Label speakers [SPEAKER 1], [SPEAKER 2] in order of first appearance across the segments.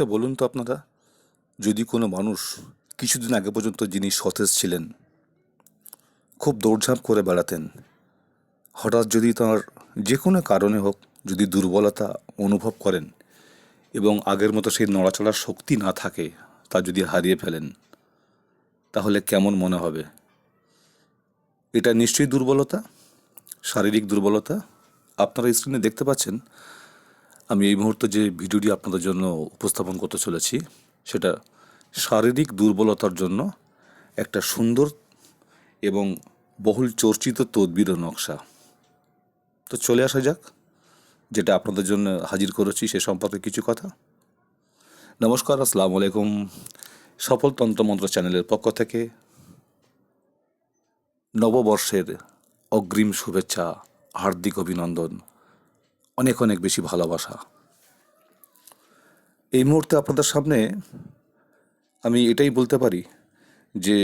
[SPEAKER 1] আচ্ছা বলুন তো আপনারা? যদি কোনো মানুষ কিছুদিন আগে পর্যন্ত যিনি সতেজ ছিলেন, খুব দৌড়ঝাঁপ করে বেড়াতেন, হঠাৎ যদি তার যে কোনো কারণে হোক যদি দুর্বলতা অনুভব করেন এবং আগের মতো সেই নড়াচড়ার শক্তি না থাকে, তা যদি হারিয়ে ফেলেন, তাহলে কেমন মনে হবে? এটা নিশ্চয়ই দুর্বলতা? শারীরিক দুর্বলতা? আপনারা স্ক্রিনে দেখতে পাচ্ছেন আমি এই মুহূর্তে যে ভিডিওটি আপনাদের জন্য উপস্থাপন করতে চলেছি, সেটা শারীরিক দুর্বলতার জন্য একটা সুন্দর এবং বহুল চর্চিত তদবির নকশা। তো চলে আসা যাক, যেটা আপনাদের জন্য হাজির করেছি সে সম্পর্কে কিছু কথা। নমস্কার, আসসালামু আলাইকুম। সফল তন্ত্রমন্ত্র চ্যানেলের পক্ষ থেকে নববর্ষের অগ্রিম শুভেচ্ছা, হার্দিক অভিনন্দন। অনেক অনেক বেশি ভালোবাসা। এই মুহূর্তে আপনাদের সামনে আমি এটাই বলতে পারি যে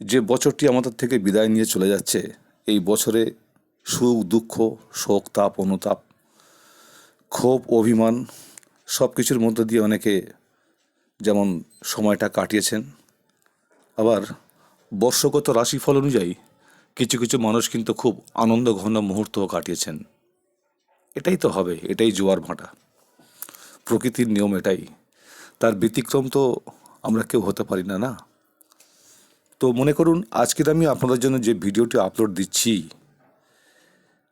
[SPEAKER 1] যে বছরটি আমাদের থেকে বিদায় নিয়ে চলে যাচ্ছে, এই বছরে সুখ, দুঃখ, শোক, তাপ, অনুতাপ, ক্ষোভ, অভিমান সব কিছুর মধ্যে দিয়ে অনেকে যেমন সময়টা কাটিয়েছেন, আবার বর্ষগত রাশিফল অনুযায়ী কিছু কিছু মানুষ কিন্তু খুব আনন্দ ঘন মুহূর্তও কাটিয়েছেন। এটাই তো হবে, এটাই জোয়ার ভাঁটা। প্রকৃতির নিয়ম এটাই। তার ব্যতিক্রম তো আমরা কেউ হতে পারি না না? তো মনে করুন আজকের আমি আপনাদের জন্য যে ভিডিওটি আপলোড দিচ্ছি,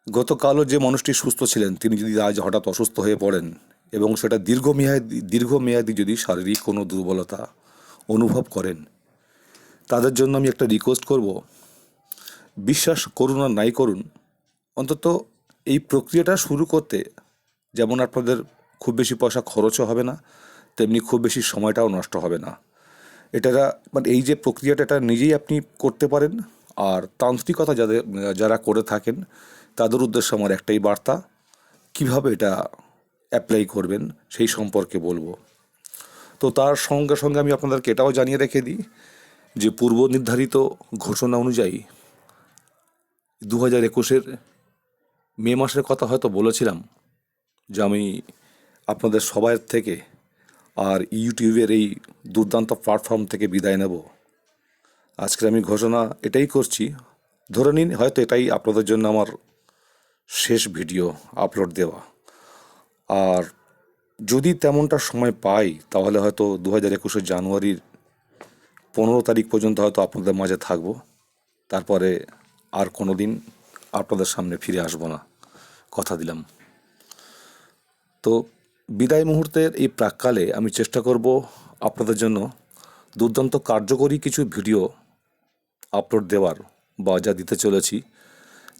[SPEAKER 1] গতকালও যে মানুষটি সুস্থ ছিলেন, তিনি যদি আজ হঠাৎ অসুস্থ হয়ে পড়েন এবং সেটা দীর্ঘমেয়াদী দীর্ঘমেয়াদী যদি শারীরিক কোনো দুর্বলতা অনুভব করেন, তাদের জন্য আমি একটা রিকোয়েস্ট করব। বিশ্বাস করুন আর নাই করুন, অন্তত এই প্রক্রিয়াটা শুরু করতে যেমন আপনাদের খুব বেশি পয়সা খরচও হবে না, তেমনি খুব বেশি সময়টাও নষ্ট হবে না। এটা মানে এই যে প্রক্রিয়াটা, এটা নিজেই আপনি করতে পারেন। আর তান্ত্রিকতা যাদের, যারা করে থাকেন, তাদের উদ্দেশ্যে আমার একটাই বার্তা, কীভাবে এটা অ্যাপ্লাই করবেন সেই সম্পর্কে বলব। তো তার সঙ্গে সঙ্গে আমি আপনাদেরকে এটাও জানিয়ে রেখে দিই যে পূর্ব নির্ধারিত ঘোষণা অনুযায়ী দু হাজার একুশের মে মাসের কথা হয়তো বলেছিলাম যে আমি আপনাদের সবাই থেকে আর ইউটিউবের এই দুর্দান্ত প্ল্যাটফর্ম থেকে বিদায় নেব। আজকে আমি ঘোষণা এটাই করছি। ধরে নিন, হয়তো এটাই আপনাদের জন্য আমার শেষ ভিডিও আপলোড দেওয়া। আর যদি তেমনটা সময় পাই, তাহলে হয়তো দু হাজার একুশে জানুয়ারির পনেরো তারিখ পর্যন্ত হয়তো আপনাদের মাঝে থাকব। তারপরে আর কোনো দিন আপনাদের সামনে ফিরে আসব না। কথা দিলাম। তো বিদায় মুহূর্তের এই প্রাককালে আমি চেষ্টা করব আপনাদের জন্য দুর্দান্ত কার্যকরী কিছু ভিডিও আপলোড দেওয়ার বা যা দিতে চলেছি,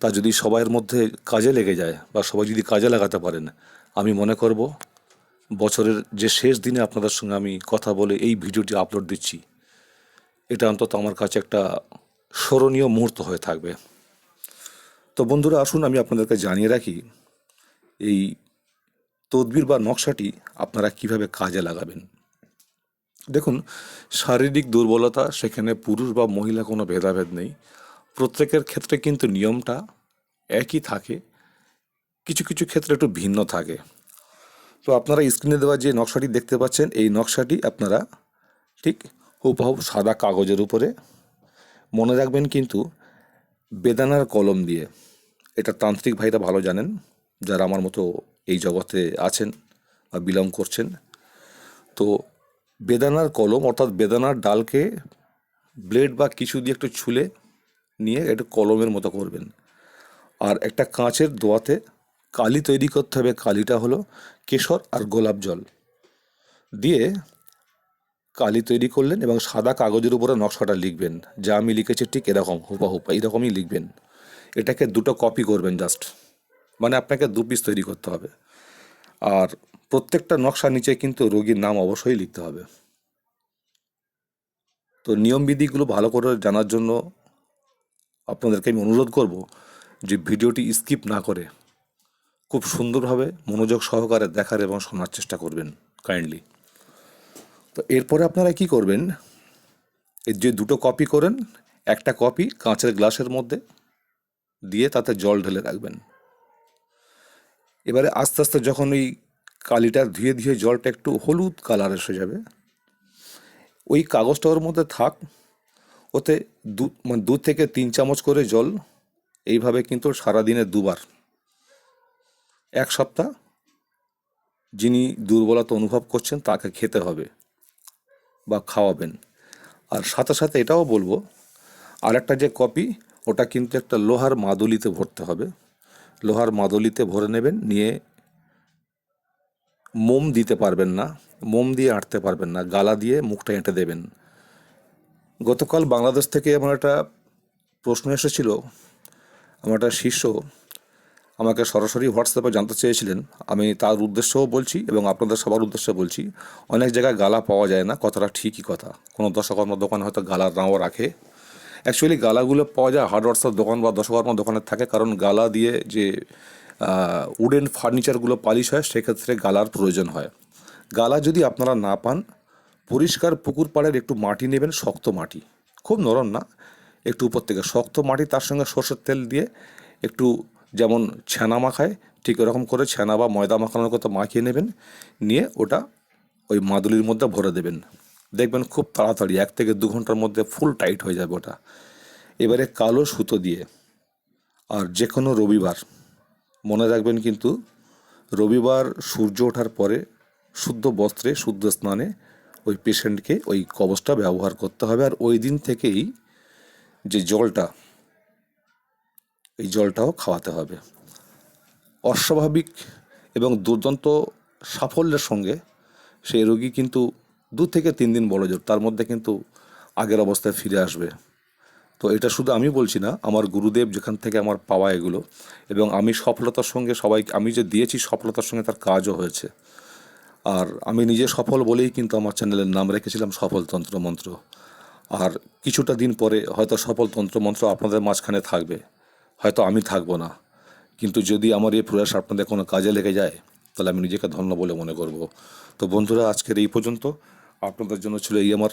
[SPEAKER 1] তা যদি সবাইয়ের মধ্যে কাজে লেগে যায় বা সবাই যদি কাজে লাগাতে পারেন, আমি মনে করব বছরের যে শেষ দিনে আপনাদের সঙ্গে আমি কথা বলে এই ভিডিওটি আপলোড দিচ্ছি, এটা অন্তত আমার কাছে একটা স্মরণীয় মুহূর্ত হয়ে থাকবে। তো বন্ধুরা, আসুন আমি আপনাদেরকে জানিয়ে রাখি, এই তদবির বা নকশাটি আপনারা কীভাবে কাজে লাগাবেন? দেখুন, শারীরিক দুর্বলতা, সেখানে পুরুষ বা মহিলা কোনো ভেদাভেদ নেই। প্রত্যেকের ক্ষেত্রে কিন্তু নিয়মটা একই থাকে, কিছু কিছু ক্ষেত্রে একটু ভিন্ন থাকে। তো আপনারা স্ক্রিনে দেওয়া যে নকশাটি দেখতে পাচ্ছেন, এই নকশাটি আপনারা ঠিক হুবহু সাদা কাগজের উপরে। মনে রাখবেন কিন্তু বেদানার কলম দিয়ে, এটা তান্ত্রিক ভাইরা ভালো জানেন, যারা আমার মতো এই জগতে আছেন বা বিলং করছেন। তো বেদানার কলম, অর্থাৎ বেদানার ডালকে ব্লেড বা কিছু দিয়ে একটু ছুলে নিয়ে একটু কলমের মতো করবেন। আর একটা কাঁচের দোয়াতে কালি তৈরি করতে হবে, কালিটা হলো কেশর আর গোলাপ জল। দিয়ে কালি তৈরি করলেন এবং সাদা কাগজের উপরে নকশাটা লিখবেন। যা আমি লিখেছি ঠিক এরকম হুপাহুপ এরকমই লিখবেন। এটাকে দুটো কপি করবেন জাস্ট মানে আপনাকে দু পিস তৈরি করতে হবে। আর প্রত্যেকটা নকশার নিচে কিন্তু রোগীর নাম অবশ্যই লিখতে হবে। তো নিয়মবিধিগুলো ভালো করে জানার জন্য আপনাদেরকে আমি অনুরোধ করব যে ভিডিওটি স্কিপ না করে খুব সুন্দরভাবে মনোযোগ সহকারে দেখার এবং শোনার চেষ্টা করবেন কাইন্ডলি তো এরপরে আপনারা কি করবেন? এর যে দুটো কপি করেন, একটা কপি কাঁচের গ্লাসের মধ্যে দিয়ে তাতে জল ঢেলে রাখবেন। এবারে আস্তে আস্তে যখন ওই কালিটা ধুয়ে ধুয়ে জলটা একটু হলুদ কালার এসে যাবে, ওই কাগজটা ওর মধ্যে থাক, ওতে দু মানে দু থেকে তিন চামচ করে জল, এইভাবে কিন্তু সারাদিনে দুবার। এক সপ্তাহ যিনি দুর্বলতা অনুভব করছেন তাকে খেতে হবে। বা খাওয়াবেন। আর সাথে সাথে এটাও বলব আর একটা যে কপি, ওটা কিন্তু একটা লোহার মাদুলিতে ভরতে হবে। লোহার মাদুলিতে ভরে নেবেন, নিয়ে মোম দিতে পারবেন না, মোম দিয়ে আঁটতে পারবেন না, গালা দিয়ে মুখটা এঁটে দেবেন। গতকাল বাংলাদেশ থেকে আমার একটা প্রশ্ন এসেছিল, আমার একটা শিষ্য আমাকে সরাসরি হোয়াটসঅ্যাপে জানতে চেয়েছিলেন। আমি তার উদ্দেশ্যও বলছি এবং আপনাদের সবার উদ্দেশ্যে বলছি, অনেক জায়গায় গালা পাওয়া যায় না, কথাটা ঠিকই কথা। কোনো দশকর্ম দোকানে হয়তো গালার নাও রাখে। অ্যাকচুয়ালি গালাগুলো পাওয়া যায় হার্ডওয়ার্সের দোকান বা দশকর্ম দোকানে থাকে, কারণ গালা দিয়ে যে উডেন ফার্নিচারগুলো পালিশ হয়, সেক্ষেত্রে গালার প্রয়োজন হয়। গালা যদি আপনারা না পান, পরিষ্কার পুকুর পাড়ের একটু মাটি নেবেন, শক্ত মাটি। খুব নরম না, একটু উপর থেকে। শক্ত মাটি, তার সঙ্গে সর্ষের তেল দিয়ে একটু যেমন ছানা মাখায়, ঠিক এরকম করে ছানা বা ময়দা মাখানোর কথা মাখিয়ে নেবেন, নিয়ে ওটা ওই মাদুলির মধ্যে ভরে দেবেন। দেখবেন খুব তাড়াতাড়ি, এক থেকে দু ঘণ্টার মধ্যে ফুল টাইট হয়ে যাবে ওটা। এবারে কালো সুতো দিয়ে, আর যে কোনো রবিবার, মনে রাখবেন কিন্তু রবিবার সূর্য ওঠার পরে শুদ্ধ বস্ত্রে, শুদ্ধ স্নানে ওই পেশেন্টকে ওই কবচটা ব্যবহার করতে হবে। আর ওই দিন থেকেই যে জলটা এই জলটাও খাওয়াতে হবে। অস্বাভাবিক এবং দুর্দান্ত সাফল্যের সঙ্গে সেই রোগী কিন্তু দু থেকে তিন দিন বড় জোর, তার মধ্যে কিন্তু আগের অবস্থায় ফিরে আসবে। তো এটা শুধু আমি বলছি না, আমার গুরুদেব যেখান থেকে আমার পাওয়া এগুলো এবং আমি সফলতার সঙ্গে সবাই, আমি যে দিয়েছি সফলতার সঙ্গে তার কাজও হয়েছে। আর আমি নিজে সফল বলেই কিন্তু আমার চ্যানেলের নাম রেখেছিলাম সফল তন্ত্রমন্ত্র। আর কিছুটা দিন পরে হয়তো সফল তন্ত্রমন্ত্র আপনাদের মাঝখানে থাকবে। হয়তো আমি থাকব না। কিন্তু যদি আমার এই প্রয়াস আপনাদের কোনো কাজে লেগে যায়, তাহলে আমি নিজেকে ধন্য বলে মনে করব। তো বন্ধুরা, আজকের এই পর্যন্ত। আপনাদের জন্য ছিল এই আমার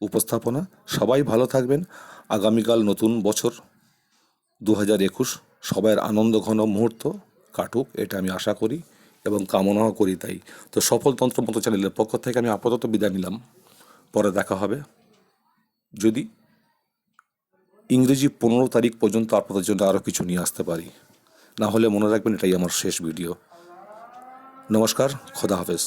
[SPEAKER 1] উপস্থাপনা। সবাই ভালো থাকবেন। আগামীকাল নতুন বছর দু হাজার একুশ। সবাইয়ের আনন্দ ঘন মুহূর্ত কাটুক, এটা আমি আশা করি এবং কামনাও করি তাই। তো সফল তন্ত্র মতো চ্যানেলের পক্ষ থেকে আমি আপাতত বিদায় নিলাম। পরে দেখা হবে। যদি ইংরেজি পনেরো তারিখ পর্যন্ত আপনাদের জন্য আরও কিছু নিয়ে আসতে পারি। না হলে মনে রাখবেন এটাই আমার শেষ ভিডিও। নমস্কার, খোদা হাফেজ।